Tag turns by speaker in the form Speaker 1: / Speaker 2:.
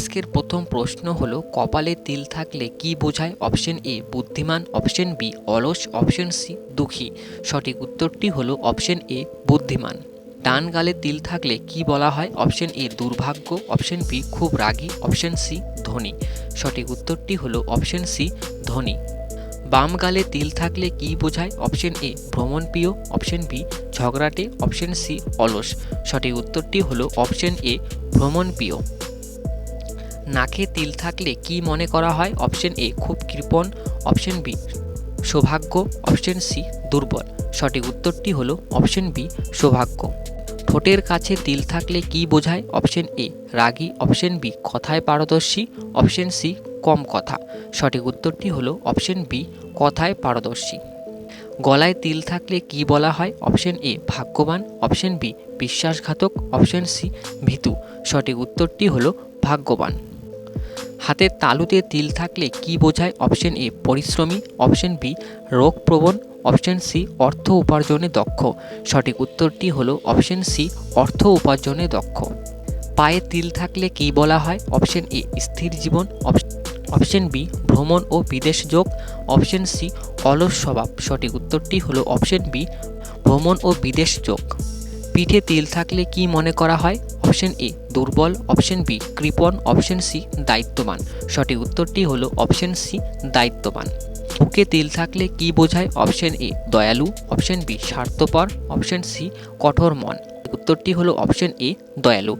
Speaker 1: আজকের প্রথম প্রশ্ন হলো, কপালে তিল থাকলে কি বোঝায়? অপশন এ, বুদ্ধিমান, অপশন বি, অলস, অপশন সি, দুঃখী। সঠিক উত্তরটি হলো অপশন এ, বুদ্ধিমান। ডান গালে তিল থাকলে কি বলা হয়? অপশন এ, দুর্ভাগ্য, অপশন বি, খুব রাগী, অপশন সি, ধনী। সঠিক উত্তরটি হলো অপশন সি, ধনী। বাম গালে তিল থাকলে কি বোঝায়? অপশন এ, ভ্রমণ প্রিয়, অপশন বি, ঝগড়াটে, অপশন সি, অলস। সঠিক উত্তরটি হলো অপশন এ ভ্রমণপ্রিয় নাকে তিল থাকলে কি মনে করা হয়? অপশন এ, খুব কৃপণ। অপশন বি, সৌভাগ্য। অপশন সি, দুর্বল। সঠিক উত্তরটি হলো অপশন বি, সৌভাগ্য। ঠোঁটের কাছে তিল থাকলে কি বোঝায়? অপশন এ, রাগী। অপশন বি, কথায় পারদর্শী। অপশন সি, কম কথা। সঠিক উত্তরটি হলো অপশন বি, কথায় পারদর্শী। গলায় তিল থাকলে কি বলা হয়? অপশন এ, ভাগ্যবান। অপশন বি, বিশ্বাসঘাতক। অপশন সি, ভীতু। সঠিক উত্তরটি হলো ভাগ্যবান। হাতের তালুতে তিল থাকলে কি বোঝায়? অপশন এ পরিশ্রমী। অপশন বি রোগপ্রবণ। অপশন সি অর্থ উপার্জনে দক্ষ। সঠিক উত্তরটি হলো অপশন সি অর্থ উপার্জনে দক্ষ। পায়ে তিল থাকলে কি বলা হয়? অপশন এ স্থির জীবন। অপশন বি ভ্রমণ ও বিদেশ যোগ। অপশন সি অলস স্বভাব। সঠিক উত্তরটি হলো অপশন বি ভ্রমণ ও বিদেশ যোগ। পিঠে তেল থাকলে কি মনে করা হয়? অপশন এ, দুর্বল। অপশন বি, কৃপণ। অপশন সি, দায়িত্ববান। সঠিক উত্তরটি হলো অপশন সি, দায়িত্ববান। বুকে তেল থাকলে কি বোঝায়? অপশন এ, দয়ালু। অপশন বি, স্বার্থপর। অপশন সি, কঠোর মন। উত্তরটি হলো অপশন এ, দয়ালু।